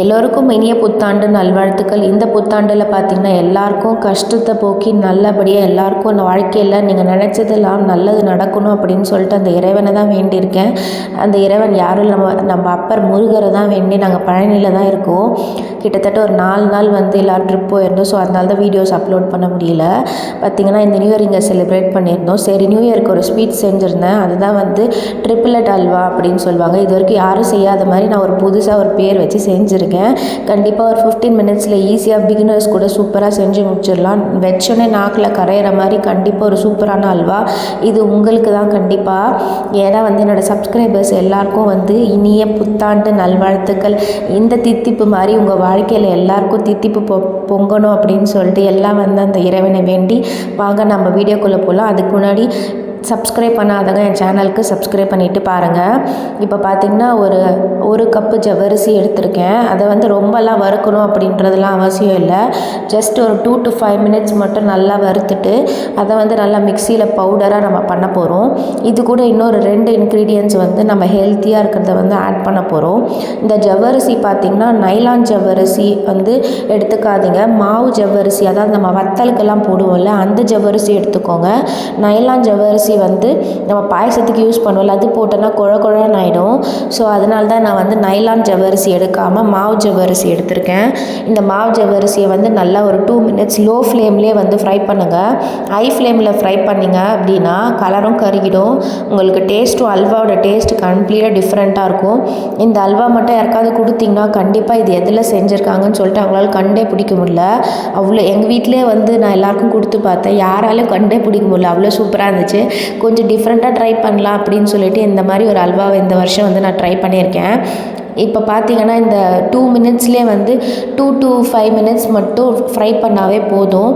எல்லோருக்கும் இனிய புத்தாண்டு நல்வாழ்த்துக்கள். இந்த புத்தாண்டில் பார்த்திங்கன்னா எல்லாருக்கும் கஷ்டத்தை போக்கி நல்லபடியாக எல்லாருக்கும் அந்த வாழ்க்கையில் நீங்கள் நினச்சதெல்லாம் நல்லது நடக்கணும் அப்படின்னு சொல்லிட்டு அந்த இறைவனை தான் வேண்டியிருக்கேன். அந்த இறைவன் யாரும் நம்ம நம்ம அப்பர் முருகரை தான் வேண்டி நாங்கள் பழனியில் தான் இருக்கோம். கிட்டத்தட்ட ஒரு நாலு நாள் வந்து எல்லோரும் ட்ரிப் போயிருந்தோம். ஸோ அதனால தான் வீடியோஸ் அப்லோட் பண்ண முடியல. பார்த்திங்கன்னா இந்த நியூ இயர் இங்கே செலிப்ரேட் பண்ணியிருந்தோம். சரி நியூ இயருக்கு ஒரு ஸ்வீட் செஞ்சுருந்தேன். அதுதான் வந்து ட்ரிபிளட் அல்வா அப்படின்னு சொல்லுவாங்க. இது வரைக்கும் யாரும் செய்யாத மாதிரி நான் ஒரு புதுசாக ஒரு பேர் வச்சு செஞ்சுருக்கேன். கண்டிப்பாக ஒரு ஃபிஃப்டீன் மினிட்ஸில் ஈஸியாக பிகினர்ஸ் கூட சூப்பராக செஞ்சு முடிச்சிடலாம். வச்சோடனே நாக்கில் கரையிற மாதிரி கண்டிப்பாக ஒரு சூப்பரான அல்வா. இது உங்களுக்கு தான் கண்டிப்பாக ஏன்னா வந்து என்னோடய சப்ஸ்கிரைபர்ஸ் எல்லாருக்கும் வந்து இனிய புத்தாண்டு நல்வாழ்த்துக்கள். இந்த தித்திப்பு மாதிரி உங்கள் வாழ்க்கையில் எல்லாருக்கும் தித்திப்பு பொ பொங்கணும் அப்படின்னு சொல்லிட்டு எல்லாம் வந்து அந்த இறைவனை வேண்டி வாங்க நம்ம வீடியோக்குள்ளே போகலாம் அதுக்கு முன்னாடி சப்ஸ்கிரைப் பண்ணாதவங்க என் சேனலுக்கு சப்ஸ்கிரைப் பண்ணிவிட்டு பாருங்கள் இப்போ பார்த்திங்கன்னா ஒரு ஒரு கப்பு ஜவ்வரிசி எடுத்திருக்கேன். அதை வந்து ரொம்பலாம் வறுக்கணும் அப்படின்றதுலாம் அவசியம் இல்லை. ஜஸ்ட் ஒரு டூ டு ஃபைவ் மினிட்ஸ் மட்டும் நல்லா வறுத்துட்டு அதை வந்து நல்லா மிக்சியில் பவுடராக நம்ம பண்ண போகிறோம் இது கூட இன்னொரு ரெண்டு இன்க்ரீடியன்ட்ஸ் வந்து நம்ம ஹெல்த்தியாக இருக்கிறத வந்து ஆட் பண்ண போகிறோம் இந்த ஜவ்வரிசி பார்த்திங்கன்னா நைலான் ஜவ்வரிசி வந்து எடுத்துக்காதீங்க. மாவு ஜவ்வரிசி அதாவது நம்ம வத்தலுக்கெல்லாம் போடுவோம்ல அந்த ஜவ்வரிசி எடுத்துக்கோங்க. நைலான் ஜவ்வரிசி வந்து நம்ம பாயசத்துக்கு யூஸ் பண்ணுவோம்ல அது போட்டோன்னா குழ குழன்னு ஆகிடும் ஸோ அதனால தான் நான் வந்து நைலான் ஜவ்வரிசி எடுக்காமல் மாவு ஜவ்வரிசி எடுத்திருக்கேன். இந்த மாவு ஜவ்வரிசியை வந்து நல்லா ஒரு டூ மினிட்ஸ் லோ ஃப்ளேம்லேயே வந்து ஃப்ரை பண்ணுங்கள் ஹை ஃப்ளேமில் ஃப்ரை பண்ணிங்க அப்படின்னா கலரும் கருகிடும். உங்களுக்கு டேஸ்ட்டும் அல்வாவோட டேஸ்ட் கம்ப்ளீட்டாக டிஃப்ரெண்ட்டாக இருக்கும். இந்த அல்வா மட்டும் யாருக்காவது கொடுத்தீங்கன்னா கண்டிப்பாக இது எதில் செஞ்சுருக்காங்கன்னு சொல்லிட்டு அவங்களால கண்டே பிடிக்க முடியல. அவ்வளோ எங்கள் வீட்டிலே வந்து நான் எல்லாருக்கும் கொடுத்து பார்த்தேன். யாராலும் கண்டே பிடிக்க முடியல. அவ்வளோ சூப்பராக இருந்துச்சு. கொஞ்சம் டிஃப்ரெண்ட்டாக ட்ரை பண்ணலாம் அப்படின்னு சொல்லிட்டு இந்த மாதிரி ஒரு அல்வாவை இந்த வருஷம் வந்து நான் ட்ரை பண்ணியிருக்கேன். இப்போ பார்த்தீங்கன்னா இந்த டூ மினிட்ஸ்லேயே வந்து டூ டு ஃபைவ் மினிட்ஸ் மட்டும் ஃப்ரை பண்ணாவே போதும்.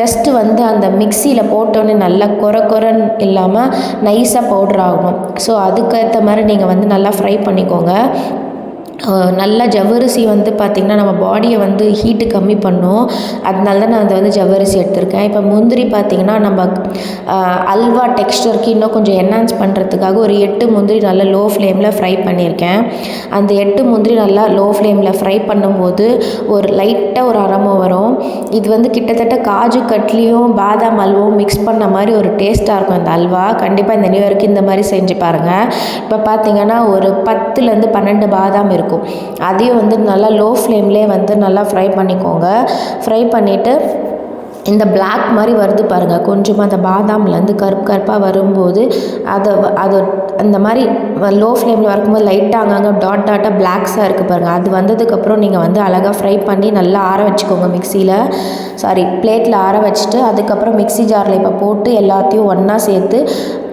ஜஸ்ட்டு வந்து அந்த மிக்சியில் போட்டோன்னே நல்லா கொர கொரன்னு இல்லாமல் நைஸாக பவுடர் ஆகணும். ஸோ அதுக்கேற்ற மாதிரி நீங்கள் வந்து நல்லா ஃப்ரை பண்ணிக்கோங்க. நல்ல ஜவ்வரிசி வந்து பார்த்திங்கன்னா நம்ம பாடியை வந்து ஹீட்டு கம்மி பண்ணும். அதனால தான் நான் அதை வந்து ஜவ்வரிசி எடுத்திருக்கேன். இப்போ முந்திரி பார்த்திங்கன்னா நம்ம அல்வா டெக்ஸ்டருக்கு இன்னும் கொஞ்சம் என்ஹான்ஸ் பண்ணுறதுக்காக ஒரு எட்டு முந்திரி நல்லா லோ ஃப்ளேமில் ஃப்ரை பண்ணியிருக்கேன். அந்த எட்டு முந்திரி நல்லா லோ ஃப்ளேமில் ஃப்ரை பண்ணும்போது ஒரு லைட்டாக ஒரு அரமோ வரும். இது வந்து கிட்டத்தட்ட காஜு கட்லியும் பாதாம் அல்வாவும் மிக்ஸ் பண்ண மாதிரி ஒரு டேஸ்ட்டாக இருக்கும் அந்த அல்வா. கண்டிப்பாக இந்த நியூ இயருக்கு இந்த மாதிரி செஞ்சு பாருங்கள் இப்போ பார்த்திங்கன்னா ஒரு பத்துலேருந்து பன்னெண்டு பாதாம் இருக்கும். இருக்கும். அதையும் வந்து நல்லா லோ ஃப்ளேம்லேயே வந்து நல்லா ஃப்ரை பண்ணிக்கோங்க. ஃப்ரை பண்ணிவிட்டு இந்த பிளாக் மாதிரி வருது பாருங்கள் கொஞ்சமாக அந்த பாதாம்லேருந்து கருப்பு கருப்பாக வரும்போது அதை அதை அந்த மாதிரி லோ ஃப்ளேமில் வரும்போது லைட்டாக அங்கங்கே டாட் டாட்டாக பிளாக்ஸாக இருக்குது பாருங்கள் அது வந்ததுக்கப்புறம் நீங்கள் வந்து அழகாக ஃப்ரை பண்ணி நல்லா ஆற வச்சுக்கோங்க மிக்சியில் சாரி பிளேட்டில் ஆற வச்சுட்டு அதுக்கப்புறம் மிக்சி ஜாரில் இப்போ போட்டு எல்லாத்தையும் ஒன்றா சேர்த்து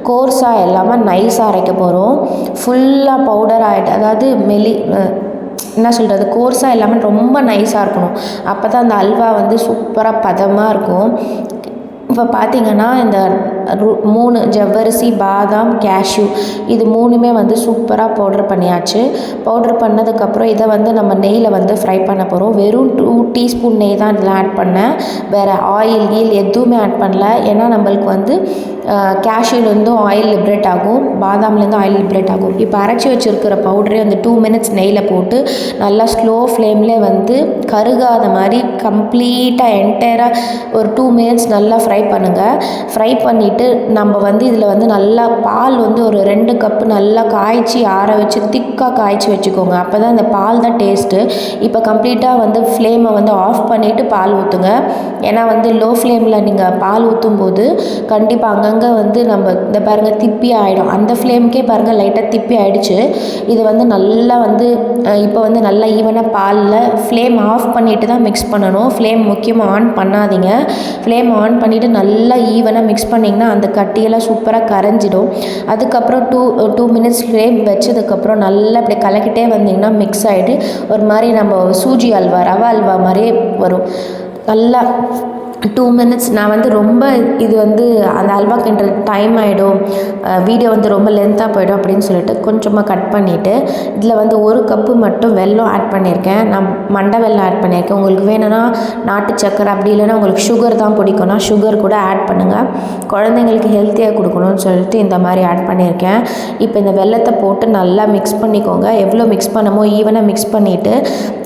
கோர்ஸாக இல்லாமல் நைஸாக அரைக்க போகிறோம் ஃபுல்லாக பவுடர் ஆகிட்டு அதாவது மெலி என்ன சொல்கிறது கோர்ஸாக இல்லாமல் ரொம்ப நைஸாக இருக்கணும். அப்போ தான் அந்த அல்வா வந்து சூப்பராக பதமாக இருக்கும். இப்போ பார்த்திங்கன்னா இந்த மூணு ஜவ்வரிசி பாதாம் கேஷ்யூ இது மூணுமே வந்து சூப்பராக பவுட்ரு பண்ணியாச்சு. பவுட்ரு பண்ணதுக்கப்புறம் இதை வந்து நம்ம நெய்யில் வந்து ஃப்ரை பண்ண போகிறோம் வெறும் டூ டீஸ்பூன் நெய் தான் இதில் ஆட் பண்ணேன். வேறு ஆயில் கீல் எதுவுமே ஆட் பண்ணல. ஏன்னா நம்மளுக்கு வந்து கேஷ்யூலேருந்தும் ஆயில் லிப்ரேட் ஆகும். பாதாம்லேருந்து ஆயில் லிப்ரேட் ஆகும். இப்போ அரைச்சி வச்சுருக்கிற பவுடரே வந்து டூ மினிட்ஸ் நெய்யில் போட்டு நல்லா ஸ்லோ ஃப்ளேமில் வந்து கருகாத மாதிரி கம்ப்ளீட்டாக என்டையராக ஒரு டூ மினிட்ஸ் நல்லா ஃப்ரை பண்ணுங்கள் ஃப்ரை பண்ணிவிட்டு நம்ம வந்து இதில் வந்து நல்லா பால் வந்து ஒரு ரெண்டு கப்பு நல்லா காய்ச்சி ஆற வச்சு திக்காக காய்ச்சி வச்சுக்கோங்க. அப்போ தான் அந்த பால் தான் டேஸ்ட்டு இப்போ கம்ப்ளீட்டாக வந்து ஃப்ளேமை வந்து ஆஃப் பண்ணிவிட்டு பால் ஊற்றுங்க ஏன்னா வந்து லோ ஃப்ளேமில் நீங்கள் பால் ஊற்றும் போது கண்டிப்பாக அங்கங்கே வந்து நம்ம இந்த பாருங்கள் திப்பி ஆகிடும் அந்த ஃப்ளேம்க்கே பாருங்கள் லைட்டாக திப்பி ஆகிடுச்சு இது வந்து நல்லா வந்து இப்போ வந்து நல்லா ஈவனாக பாலில் ஃப்ளேம் ஆஃப் பண்ணிவிட்டு தான் மிக்ஸ் பண்ணணும். ஃப்ளேம் முக்கியமாக ஆன் பண்ணாதீங்க. ஃப்ளேம் ஆன் பண்ணிவிட்டு நல்லா ஈவனாக மிக்ஸ் பண்ணிங்கன்னா அந்த கட்டியெல்லாம் சூப்பராக கரைஞ்சிடும். அதுக்கப்புறம் டூ டூ மினிட்ஸ் ஃப்ளேம் வச்சதுக்கப்புறம் நல்லா அப்படி கலக்கிட்டே வந்தீங்கன்னா மிக்ஸ் ஆகிட்டு ஒரு மாதிரி நம்ம சூஜி அல்வா ரவா அல்வா மாதிரியே வரும். நல்லா டூ மினிட்ஸ் நான் வந்து ரொம்ப இது வந்து அந்த அல்வா கிண்டுற டைம் ஆகிடும் வீடியோ வந்து ரொம்ப லென்த்தாக போயிடும் அப்படின்னு சொல்லிட்டு கொஞ்சமாக கட் பண்ணிவிட்டு இதில் வந்து ஒரு கப்பு மட்டும் வெல்லம் ஆட் பண்ணியிருக்கேன். நான் மண்டை வெல்லம் ஆட் பண்ணியிருக்கேன். உங்களுக்கு வேணும்னா நாட்டு சக்கரை அப்படி இல்லைன்னா உங்களுக்கு சுகர் தான் பிடிக்கும்னா சுகர் கூட ஆட் பண்ணுங்கள் குழந்தைங்களுக்கு ஹெல்த்தியாக கொடுக்கணும்னு சொல்லிட்டு இந்த மாதிரி ஆட் பண்ணியிருக்கேன். இப்போ இந்த வெல்லத்தை போட்டு நல்லா மிக்ஸ் பண்ணிக்கோங்க. எவ்வளோ மிக்ஸ் பண்ணமோ ஈவனாக மிக்ஸ் பண்ணிவிட்டு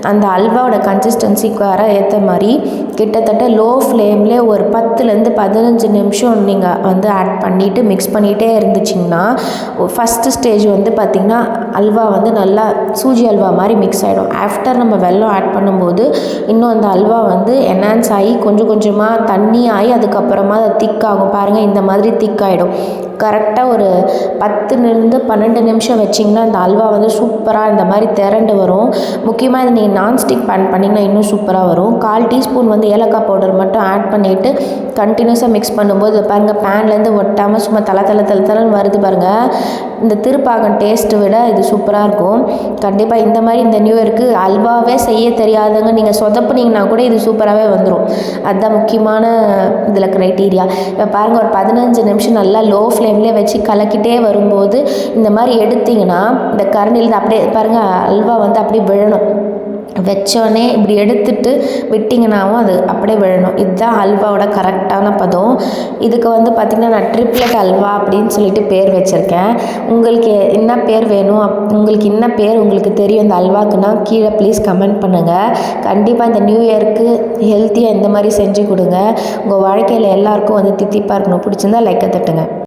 அந்த அல்வாவோட கன்சிஸ்டன்சிக்கு வர ஏற்ற மாதிரி கிட்டத்தட்ட லோ ஃப்ளேம்லேயே ஒரு பத்துலேருந்து பதினஞ்சு நிமிஷம் நீங்கள் வந்து ஆட் பண்ணிவிட்டு மிக்ஸ் பண்ணிகிட்டே இருந்துச்சிங்கன்னா ஃபஸ்ட்டு ஸ்டேஜ் வந்து பார்த்திங்கன்னா அல்வா வந்து நல்லா சூஜி அல்வா மாதிரி மிக்ஸ் ஆகிடும் ஆஃப்டர் நம்ம வெல்லம் ஆட் பண்ணும்போது இன்னும் அந்த அல்வா வந்து என்ஹான்ஸ் ஆகி கொஞ்சம் கொஞ்சமாக தண்ணி ஆகி அதுக்கப்புறமா அது திக் ஆகும். பாருங்கள் இந்த மாதிரி திக் ஆகிடும் கரெக்டாக ஒரு பத்துலேருந்து பன்னெண்டு நிமிஷம் வச்சிங்கன்னா அந்த அல்வா வந்து சூப்பராக இந்த மாதிரி திரண்டு வரும். முக்கியமாக இது நீங்கள் நான்ஸ்டிக் பேன் பண்ணிங்கன்னா இன்னும் சூப்பராக வரும். கால் டீஸ்பூன் வந்து ஏலக்காய் பவுடர் மட்டும் ஆட் பண்ணிவிட்டு கண்டினியூஸாக மிக்ஸ் பண்ணும்போது பாருங்கள் பேன்லேருந்து ஒட்டாமல் சும்மா தலை தலை தலை தலைன்னு வருது பாருங்கள் இந்த திருப்பாகம் டேஸ்ட்டை விட இது சூப்பராக இருக்கும். கண்டிப்பாக இந்த மாதிரி இந்த நியூ இயருக்கு அல்வாவே செய்ய தெரியாதவங்க நீங்கள் சொதப்புனீங்கன்னா கூட இது சூப்பராகவே வந்துடும் அதுதான் முக்கியமான இதில் க்ரைட்டீரியா இப்போ பாருங்கள் ஒரு பதினஞ்சு நிமிஷம் நல்லா லோ ஃப்ளேம்லேயே வச்சு கலக்கிட்டே வரும்போது இந்த மாதிரி எடுத்திங்கன்னா இந்த கரண்டியில் அப்படியே பாருங்கள் அல்வா வந்து அப்படியே விழணும். வச்சோடனே இப்படி எடுத்துட்டு விட்டிங்கனாவும் அது அப்படியே விழணும். இதுதான் அல்வாவோட கரெக்டான பதம். இதுக்கு வந்து பார்த்திங்கன்னா நான் ட்ரிப்ளெட் அல்வா அப்படின்னு சொல்லிட்டு பேர் வச்சுருக்கேன். உங்களுக்கு என்ன பேர் வேணும்? அப் உங்களுக்கு என்ன பேர் உங்களுக்கு தெரியும் இந்த அல்வாக்குன்னா கீழே ப்ளீஸ் கமெண்ட் பண்ணுங்கள் கண்டிப்பாக இந்த நியூ இயருக்கு ஹெல்த்தியாக இந்த மாதிரி செஞ்சு கொடுங்க. உங்கள் வாழ்க்கையில் எல்லாருக்கும் வந்து தித்திப்பாக இருக்கணும். பிடிச்சிருந்தா லைக்கை தட்டுங்க.